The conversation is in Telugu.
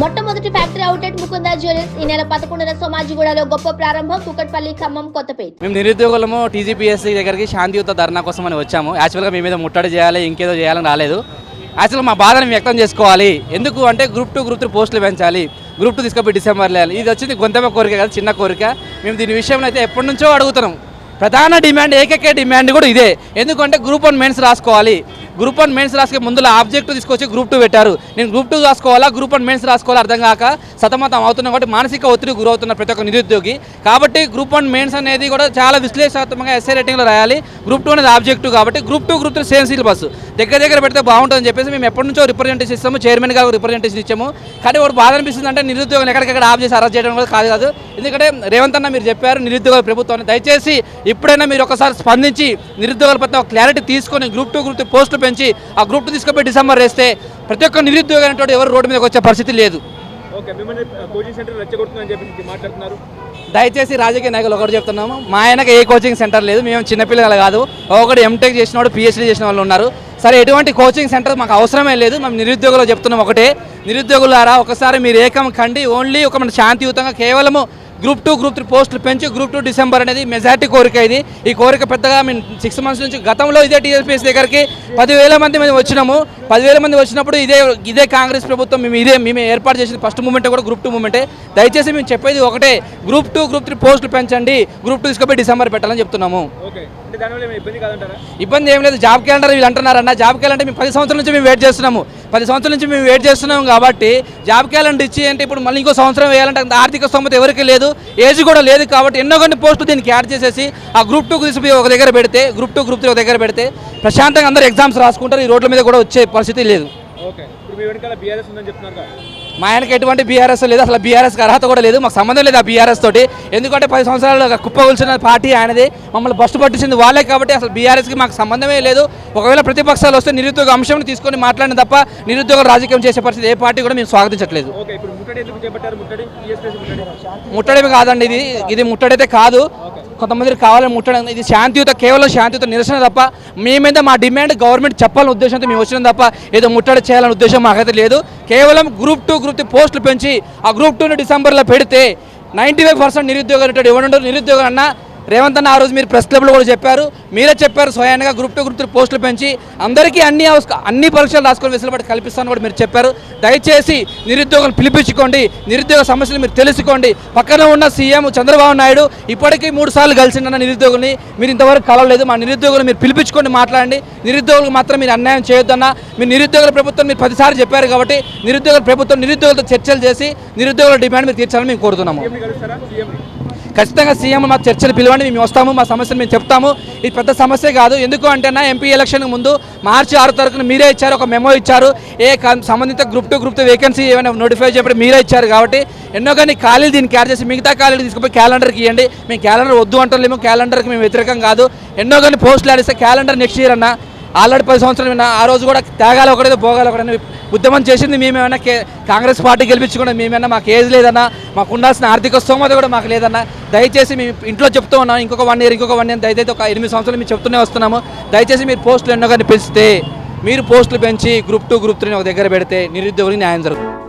మొట్టమొదటి ఫ్యాక్టరీ అవుట్లెట్ ముకుందా జ్యువెలర్స్ ఈ నెల పదకొండున సోమాజిగూడలో గొప్ప ప్రారంభం కుకట్పల్లి ఖమ్మం కొత్తపేట. మేము నిరుద్యోగులము టీజీపీఎస్సీ దగ్గరికి శాంతియుత ధర్నా కోసం అని వచ్చాము. యాక్చువల్గా మీ మీద ముట్టడి చేయాలి ఇంకేదో చేయాలని రాలేదు. యాక్చువల్గా మా బాధను వ్యక్తం చేసుకోవాలి. ఎందుకు అంటే గ్రూప్ టూ గ్రూప్ త్రీ పోస్టులు పెంచాలి. గ్రూప్ టూ తీసుకుపోయి డిసెంబర్లో వేయాలి ఇది వచ్చింది గొంతమ కోరిక కదా చిన్న కోరిక. మేము దీని విషయంలో అయితే ఎప్పటి నుంచో అడుగుతున్నాం. ప్రధాన డిమాండ్ ఏకైక డిమాండ్ కూడా ఇదే. ఎందుకంటే గ్రూప్ వన్ మెయిన్స్ రాసుకోవాలి. గ్రూప్ వన్ మెయిన్స్ రాసుకే ముందులో ఆబ్జెక్ట్ తీసుకొచ్చి గ్రూప్ టూ పెట్టారు. నేను గ్రూప్ టూ రాసుకోవాలా? గ్రూప్ వన్ మెయిన్స్ రాసుకోవాలా? అర్థం కాక సతమతం అవుతున్నా కాబట్టి మానసిక ఒత్తిడి గురవుతున్న ప్రతి ఒక్క నిరుద్యోగి. కాబట్టి గ్రూప్ వన్ మెయిన్స్ అనేది కూడా చాలా విశ్లేషణాత్మకంగా ఎస్ఐ రేటింగ్లో రాయాలి. గ్రూప్ టూ అనేది ఆబ్జెక్టివ్ కాబట్టి group two group three same syllabus దగ్గర దగ్గర పెడితే బాగుంటుందని చెప్పేసి మేము ఎప్పటి నుంచో రిప్రజెంటేషన్ ఇస్తాము. చైర్మన్ గారు రిప్రజెంటేషన్ ఇచ్చాము. కానీ ఒకటి బాధ అనిపిస్తుంది అంటే నిరుద్యోగం ఎక్కడికెక్కడ ఆఫ్ చేసి అరెస్ట్ చేయడం కూడా కాదు కాదు. ఎందుకంటే రేవంత్ అన్న మీరు చెప్పారు నిరుద్యోగ ప్రభుత్వాన్ని దయచేసి ఇప్పుడైనా మీరు ఒకసారి స్పందించి నిరుద్యోగుల పట్ల క్లారిటీ తీసుకొని గ్రూప్ టూ గ్రూప్ త్రీ పోస్టులు పెంచి ఆ గ్రూప్ టూ తీసుకుపోయి డిసెంబర్ వేస్తే ప్రతి ఒక్క నిరుద్యోగం అనేటువంటి ఎవరు రోడ్డు మీదకి వచ్చే పరిస్థితి లేదు. దయచేసి రాజకీయ నాయకులు ఒకటి చెప్తున్నాము మా ఆయనకి ఏ కోచింగ్ సెంటర్ లేదు మేము చిన్నపిల్లలు కాదు ఒకటి ఎంటెక్ చేసిన వాడు పిహెచ్డీ చేసిన వాళ్ళు ఉన్నారు. సరే ఎటువంటి కోచింగ్ సెంటర్ మాకు అవసరమే లేదు మేము నిరుద్యోగులు చెప్తున్నాం ఒకటే. నిరుద్యోగులారా ఒకసారి మీరు ఏకం కండి ఓన్లీ ఒక మన శాంతియుతంగా కేవలము గ్రూప్ టూ గ్రూప్ త్రీ పోస్టులు పెంచి గ్రూప్ టూ డిసెంబర్ అనేది మెజార్టీ కోరిక ఇది. ఈ కోరిక పెద్దగా మేము సిక్స్ మంత్స్ నుంచి గతంలో ఇదే టీఎస్పీఎస్ దగ్గరికి పదివేల మంది మేము వచ్చినాము. పదివేల మంది వచ్చినప్పుడు ఇదే ఇదే కాంగ్రెస్ ప్రభుత్వం మేము ఇదే మేము ఏర్పాటు చేసిన ఫస్ట్ మూమెంట్ కూడా గ్రూప్ టూ మూమెంటే దయచేసి మేము చెప్పేది ఒకటే గ్రూప్ టూ గ్రూప్ త్రీ పోస్టులు పెంచండి గ్రూప్ టూ తీసుకుపోయి డిసెంబర్ పెట్టాలని చెప్తున్నాము. ఇబ్బంది ఏం లేదు జాబ్ క్యాలెండర్ వీళ్ళు అంటున్నారన్న. జాబ్ క్యాలెండర్ మేము పది సంవత్సరాల నుంచి మేము వెయిట్ చేస్తున్నాము. పది సంవత్సరాల నుంచి మేము వెయిట్ చేస్తున్నాం కాబట్టి జాబ్ క్యాలెండర్ ఇచ్చి అంటే ఇప్పుడు మళ్ళీ ఇంకో సంవత్సరం వేయాలంటే అంత ఆర్థిక స్తోమత ఎవరికి లేదు ఏజ్ కూడా లేదు కాబట్టి ఎన్నో కొన్ని పోస్టులు దీనికి యాడ్ చేసేసి ఆ గ్రూప్ టూ తీసుకుపోయి ఒక దగ్గర పెడితే గ్రూప్ టూ గ్రూప్ త్రీ ఒక దగ్గర పెడితే ప్రశాంతంగా అందరూ ఎగ్జామ్స్ రాసుకుంటారు ఈ రోడ్ల మీద కూడా వచ్చే పరిస్థితి లేదు. ఓకే ఇప్పుడు మీ వెనకాల బీఆర్ఎస్ ఉందని చెప్తున్నారు మా ఆయనకి ఎటువంటి బీఆర్ఎస్ లేదు అసలు బీఆర్ఎస్కి అర్హత కూడా లేదు మాకు సంబంధం లేదు ఆ బీఆర్ఎస్ తోటి. ఎందుకంటే పది సంవత్సరాలు కుప్పగొల్చిన పార్టీ ఆయనది మమ్మల్ని బస్సు పట్టించింది వాళ్ళే కాబట్టి అసలు బీఆర్ఎస్కి మాకు సంబంధమే లేదు. ఒకవేళ ప్రతిపక్షాలు వస్తే నిరుద్యోగ అంశం తీసుకొని మాట్లాడిన తప్ప నిరుద్యోగ రాజకీయం చేసే పరిస్థితి ఏ పార్టీ కూడా మేము స్వాగతించట్లేదు. ముట్టడమే కాదండి ఇది ఇది ముట్టడైతే కాదు. కొంతమందికి కావాలని ముట్టడం ఇది శాంతియుత కేవలం శాంతియుత నిరసన తప్ప మేమైతే మా డిమాండ్ గవర్నమెంట్ చెప్పాలని ఉద్దేశంతో మేము వచ్చినాం తప్ప ఏదో ముట్టడి చేయాలనే ఉద్దేశం మాకైతే లేదు. కేవలం గ్రూప్ టూ గ్రూప్ త్రీ పోస్టులు పెంచి ఆ గ్రూప్ టూని డిసెంబర్లో పెడితే నైంటీ ఫైవ్ పర్సెంట్ నిరుద్యోగం ఉంటాడు ఎవరు నిరుద్యోగం అన్న రేవంత్ అన్న ఆ రోజు మీరు ప్రెస్ క్లబ్లో కూడా చెప్పారు. మీరే చెప్పారు స్వయాన్గా గ్రూప్ టూ గ్రూప్ త్రీ పోస్టులు పెంచి అందరికీ అన్ని అన్ని పరీక్షలు రాసుకొని వెసులుబాటు కల్పిస్తాను కూడా మీరు చెప్పారు. దయచేసి నిరుద్యోగులు పిలిపించుకోండి. నిరుద్యోగ సమస్యలు మీరు తెలుసుకోండి. పక్కన ఉన్న సీఎం చంద్రబాబు నాయుడు ఇప్పటికీ మూడు సార్లు కలిసిండన్న నిరుద్యోగుల్ని మీరు ఇంతవరకు కలవలేదు. మా నిరుద్యోగులు మీరు పిలిపించుకోండి మాట్లాడండి. నిరుద్యోగులకు మాత్రం మీరు అన్యాయం చేయొద్దన్న. మీరు నిరుద్యోగుల ప్రభుత్వం మీరు పదిసార్లు చెప్పారు కాబట్టి నిరుద్యోగుల ప్రభుత్వం నిరుద్యోగులతో చర్చలు చేసి నిరుద్యోగుల డిమాండ్ మీరు తీర్చాలని మేము కోరుతున్నాము. ఖచ్చితంగా సీఎం మా చర్చలు పిలవండి మేము వస్తాము మా సమస్యను మేము చెప్తాము. ఇది పెద్ద సమస్య కాదు. ఎందుకు అంటే నా ఎంపీ ఎలక్షన్ ముందు మార్చి ఆరు తారీఖున మీరే ఇచ్చారు ఒక మెమో ఇచ్చారు. ఏ సంబంధిత group two group two vacancy ఏమైనా నోటిఫై చేయబడి మీరే ఇచ్చారు కాబట్టి ఎన్నో కానీ ఖాళీలు దీన్ని క్యారీ చేసి మిగతా ఖాళీలు తీసుకుపోయి క్యాలెండర్కి ఇవ్వండి మేము క్యాలెండర్ వద్దు అంటలేము క్యాలెండర్కి మేము వ్యతిరేకం కాదు. ఎన్నో కానీ పోస్టులు ఆడిస్తే క్యాలెండర్ నెక్స్ట్ ఇయర్ అన్న. ఆల్రెడీ పది సంవత్సరాలు విన్నా ఆ రోజు కూడా త్యాగాలు ఒకటే భోగాలు ఒకటే ఉద్యమం చేసింది. మేమేమైనా కే కాంగ్రెస్ పార్టీ గెలిపించుకున్నా మేమైనా మాకు ఏజ్ లేదన్నా మాకు ఉండాల్సిన ఆర్థిక స్తోమత కూడా మాకు లేదన్నా దయచేసి మేము ఇంట్లో చెప్తూ ఉన్నాం ఇంకొక వన్ ఇయర్ ఇంకొక వన్ ఇయర్ దయచేసి ఒక ఎనిమిది సంవత్సరాలు మేము చెప్తూనే వస్తున్నాము. దయచేసి మీరు పోస్టులు ఎన్నో కానీ పెంచితే మీరు పోస్టులు పెంచి గ్రూప్ టూ గ్రూప్ త్రీని ఒక దగ్గర పెడితే నిరుద్యోగులకు న్యాయం జరుగుతుంది.